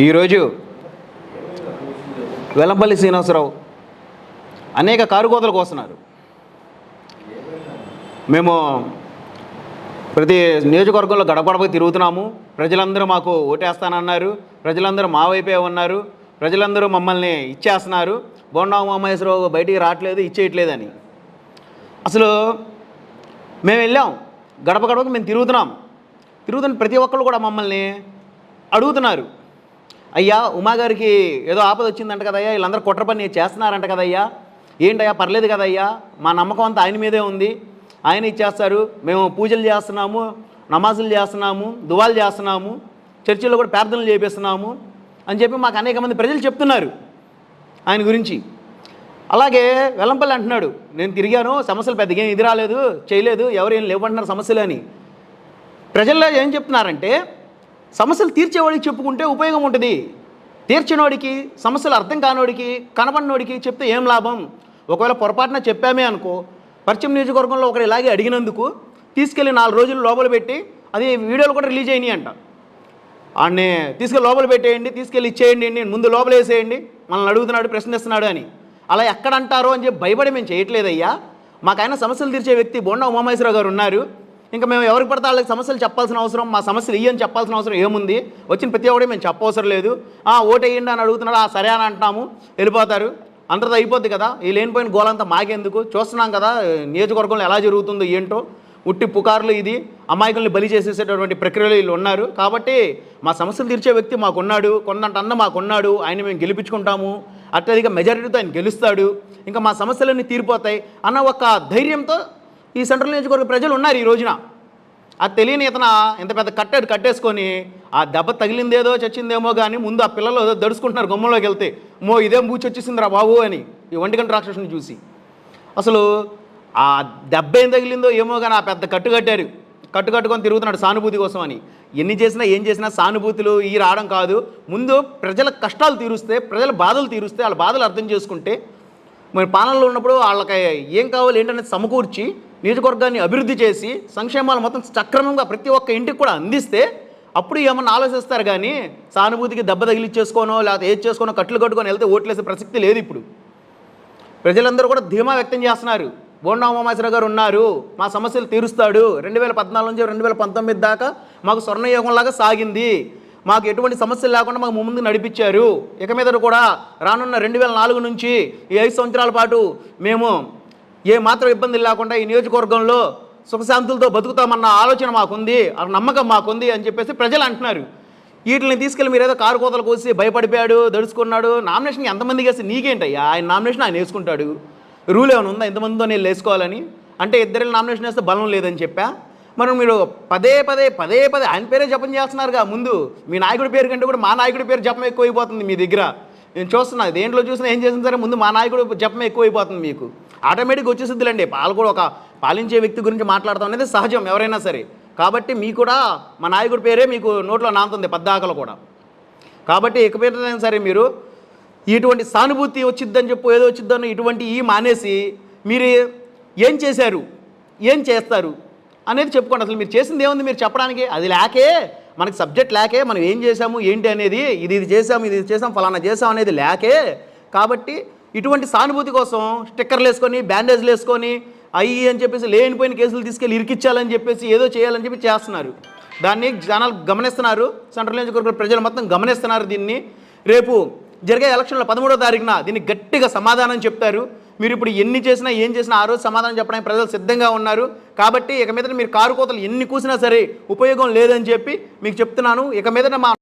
ఈరోజు వెల్లంపల్లి శ్రీనివాసరావు అనేక కారుకోతలకు వస్తున్నారు. మేము ప్రతి నియోజకవర్గంలో గడపగడపకి తిరుగుతున్నాము. ప్రజలందరూ మాకు ఓటేస్తానన్నారు. ప్రజలందరూ మా వైపే ఉన్నారు. ప్రజలందరూ మమ్మల్ని ఇచ్చేస్తున్నారు. బోండా ఉమామహేశ్వరరావు బయటికి రావట్లేదు ఇచ్చేయట్లేదని. అసలు మేము వెళ్ళాం. గడప గడపకి మేము తిరుగుతున్నాం. తిరుగుతున్న ప్రతి ఒక్కరు కూడా మమ్మల్ని అడుగుతున్నారు. అయ్యా ఉమాగారికి ఏదో ఆపద వచ్చిందంట కదయ్యా వీళ్ళందరూ కుట్ర పని చేస్తున్నారంట కదయ్యా. ఏంటయ్యా పర్లేదు కదయ్యా మా నమ్మకం అంతా ఆయన మీదే ఉంది. ఆయన ఇచ్చేస్తారు మేము పూజలు చేస్తున్నాము నమాజులు చేస్తున్నాము దువాలు చేస్తున్నాము చర్చిలో కూడా ప్రార్థనలు చేపిస్తున్నాము అని చెప్పి మాకు అనేక మంది ప్రజలు చెప్తున్నారు ఆయన గురించి. అలాగే వెల్లంపల్లి అంటున్నాడు నేను తిరిగాను సమస్యలు పెద్దగా ఏం ఇది రాలేదు చేయలేదు ఎవరు ఏం లేవంటున్నారు సమస్యలు అని. ప్రజల్లో ఏం చెప్తున్నారంటే సమస్యలు తీర్చేవాడికి చెప్పుకుంటే ఉపయోగం ఉంటుంది. తీర్చినోడికి సమస్యలు అర్థం కానోడికి కనపడినోడికి చెప్తే ఏం లాభం? ఒకవేళ పొరపాటున చెప్పామే అనుకో పరిచయం నియోజకవర్గంలో ఒకరు ఇలాగే అడిగినందుకు తీసుకెళ్ళి నాలుగు రోజులు లోపల పెట్టి అది వీడియోలు కూడా రిలీజ్ అయినాయి అంట. ఆడనే తీసుకెళ్ళి లోపల పెట్టేయండి తీసుకెళ్ళి ఇచ్చేయండి నేను ముందు లోపల వేసేయండి మనల్ని అడుగుతున్నాడు ప్రశ్నిస్తున్నాడు అని. అలా ఎక్కడ అంటారో అని చెప్పి భయపడి మేము చేయట్లేదయ్యా. మాకైనా సమస్యలు తీర్చే వ్యక్తి బోండా ఉమామేశ్వరరావు గారు ఉన్నారు. ఇంకా మేము ఎవరికి పడితే వాళ్ళకి సమస్యలు చెప్పాల్సిన అవసరం మా సమస్యలు ఇయ్యని చెప్పాల్సిన అవసరం ఏముంది? వచ్చిన ప్రతి ఒక్కటి మేము చెప్పవసరం లేదు. ఆ ఓటు వేయండి అని అడుగుతున్నాడు ఆ సరే అని అంటున్నాము వెళ్ళిపోతారు. అంతతో అయిపోద్ది కదా. ఈ లేనిపోయిన గోలంతా మాకెందుకు? చూస్తున్నాం కదా నియోజకవర్గంలో ఎలా జరుగుతుందో ఏంటో. ఉట్టి పుకార్లు ఇది. అమాయకుల్ని బలి చేసేసేటటువంటి ప్రక్రియలో వీళ్ళు ఉన్నారు. కాబట్టి మా సమస్యలు తీర్చే వ్యక్తి మాకున్నాడు కొందంట అన్న మాకున్నాడు ఆయన మేము గెలిపించుకుంటాము. అత్యధిక మెజారిటీతో ఆయన గెలుస్తాడు. ఇంకా మా సమస్యలన్నీ తీరిపోతాయి అన్న ఒక ధైర్యంతో ఈ సెంట్రల్ నియోజకవర్గ ప్రజలు ఉన్నారు ఈ రోజున. అది తెలియని ఇతన ఇంత పెద్ద కట్టాడు కట్టేసుకొని ఆ దెబ్బ తగిలిందేదో చచ్చిందేమో కానీ ముందు ఆ పిల్లలు ఏదో దడుచుకుంటున్నారు గుమ్మంలోకి వెళ్తే. మో ఇదేం బూచి వచ్చేసిందిరా బాబు అని ఈ వంటిగంట రాక్షసుని చూసి. అసలు ఆ దెబ్బ ఏం తగిలిందో ఏమో కానీ ఆ పెద్ద కట్టు కట్టారు. కట్టు కట్టుకొని తిరుగుతున్నాడు సానుభూతి కోసం అని. ఎన్ని చేసినా ఏం చేసినా సానుభూతులు ఈ రావడం కాదు. ముందు ప్రజల కష్టాలు తీరుస్తే ప్రజల బాధలు తీరుస్తే వాళ్ళ బాధలు అర్థం చేసుకుంటే మరి పాలనలో ఉన్నప్పుడు వాళ్ళకి ఏం కావాలి ఏంటనేది సమకూర్చి నియోజకవర్గాన్ని అభివృద్ధి చేసి సంక్షేమాలు మొత్తం సక్రమంగా ప్రతి ఒక్క ఇంటికి కూడా అందిస్తే అప్పుడు ఏమన్నా ఆలోచిస్తారు కానీ సానుభూతికి దెబ్బ తగిలిచ్చేసుకోనో లేకపోతే ఏది చేసుకోనో కట్లు కట్టుకొని వెళ్తే ఓట్లేసే ప్రసక్తి లేదు ఇప్పుడు. ప్రజలందరూ కూడా ధీమా వ్యక్తం చేస్తున్నారు. బోండా ఉమామేశ్వర గారు ఉన్నారు. మా సమస్యలు తీరుస్తాడు. రెండు వేల పద్నాలుగు నుంచి రెండు వేల పంతొమ్మిది దాకా మాకు స్వర్ణయోగంలాగా సాగింది. మాకు ఎటువంటి సమస్యలు లేకుండా మాకు ముందు నడిపించారు. ఇక మీద కూడా రానున్న రెండు వేల నాలుగు నుంచి ఈ ఐదు సంవత్సరాల పాటు మేము ఏ మాత్రం లేకుండా ఈ నియోజకవర్గంలో సుఖశాంతులతో బతుకుతామన్న ఆలోచన మాకుంది ఆ నమ్మకం మాకుంది అని చెప్పేసి ప్రజలు అంటున్నారు. వీటిని తీసుకెళ్ళి మీరు ఏదో కారు కోతలు కోసి భయపడిపోయాడు దడుచుకున్నాడు నామినేషన్ ఎంతమందికి వేస్తే నీకేంటయ్యా? ఆయన నామినేషన్ ఆయన వేసుకుంటాడు. రూల్ ఏమైనా ఉందా? ఎంతమందితో నేను వేసుకోవాలని? అంటే ఇద్దరు నామినేషన్ వేస్తే బలం లేదని చెప్పా. మనం మీరు పదే పదే పదే పదే ఆయన పేరే జపం చేస్తున్నారుగా ముందు. మీ నాయకుడి పేరు కంటే కూడా మా నాయకుడి పేరు జపం ఎక్కువైపోతుంది మీ దగ్గర. నేను చూస్తున్నా దేంట్లో చూసినా ఏం చేసిన సరే ముందు మా నాయకుడు జపం ఎక్కువైపోతుంది మీకు. ఆటోమేటిక్గా వచ్చేసిద్దిలేండి. పాలు కూడా ఒక పాలించే వ్యక్తి గురించి మాట్లాడతాం అనేది సహజం ఎవరైనా సరే. కాబట్టి మీ కూడా మా నాయకుడి పేరే మీకు నోట్లో నానుతుంది పద్దాకలు కూడా. కాబట్టి ఇకపైనా సరే మీరు ఇటువంటి సానుభూతి వచ్చిద్దని చెప్పు ఏదో వచ్చిద్దని ఇటువంటి ఈ మానేసి మీరు ఏం చేశారు? ఏం చేస్తారు? అనేది చెప్పుకోండి. అసలు మీరు చేసింది ఏముంది? మీరు చెప్పడానికి అది లేకే. మనకి సబ్జెక్ట్ లేకే. మనం ఏం చేసాము ఏంటి అనేది? ఇది ఇది చేసాము ఇది ఇది చేసాం ఫలానా చేసాం అనేది లేకే. కాబట్టి ఇటువంటి సానుభూతి కోసం స్టిక్కర్లు వేసుకొని బ్యాండేజ్లు వేసుకొని అయ్యి అని చెప్పేసి లేనిపోయిన కేసులు తీసుకెళ్ళి ఇరికిచ్చాలని చెప్పేసి ఏదో చేయాలని చెప్పి చేస్తున్నారు. దాన్ని జనాలు గమనిస్తున్నారు. సెంట్రల్ నియోజకవర్గ ప్రజలు మొత్తం గమనిస్తున్నారు దీన్ని. రేపు జరిగే ఎలక్షన్లో పదమూడో తారీఖున దీన్ని గట్టిగా సమాధానం చెప్తారు. మీరు ఇప్పుడు ఎన్ని చేసినా ఏం చేసినా ఆ రోజు సమాధానం చెప్పడానికి ప్రజలు సిద్ధంగా ఉన్నారు. కాబట్టి ఇక మీద మీరు కారు కోతలు ఎన్ని కూసినా సరే ఉపయోగం లేదని చెప్పి మీకు చెప్తున్నాను. ఇక మీద మా